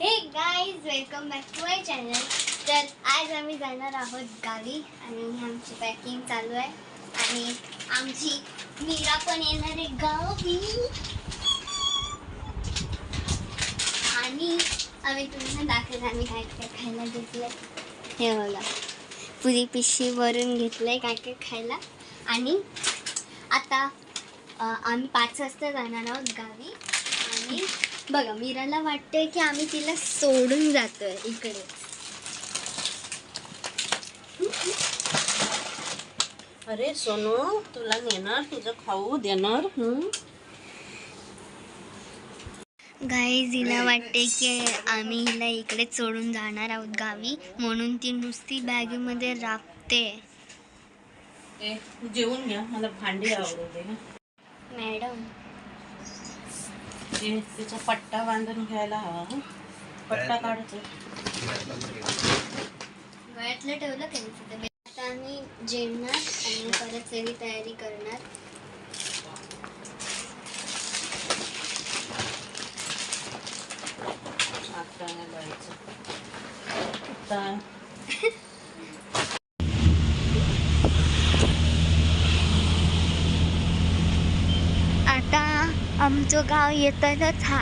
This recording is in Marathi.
Hey guys welcome back to my channel तर आज आम्ही जाणार आहोत गावी आणि आमची पॅकिंग चालू आहे. आणि आमची मीरा पण येणार आहे गावी. आणि आम्ही तुम्हाला दाखवलं आम्ही काय काय खायला घेतलं हे बघा. पुरी पिशीवरून घेतलं घेतलंय काय काय खायला. आणि आता आम्ही पाच वाजता जाणार आहोत गावी. आणि बघा मीराला वाटतंय की आम्ही तिला सोडून जातोय इकडे. अरे सोनू तुला नेणार तुझं खाऊ देणार हं? गाईज हिला वाटते की आम्ही हिला इकडे सोडून जाणार आहोत गावी म्हणून ती नुसती बॅगेमध्ये राबते. जेवून घ्या मला भांडी आवडू दे. मॅडम तिचा पट्टा बांधून घ्यायला हवा. हं? पट्टा काढतो. गळ्यातलं ठेवलं तिथे? आता आम्ही जेवणार आणि परत सगळी तयारी करणार. आता नाही जायचं आता आता आमचं गाव येतातच हा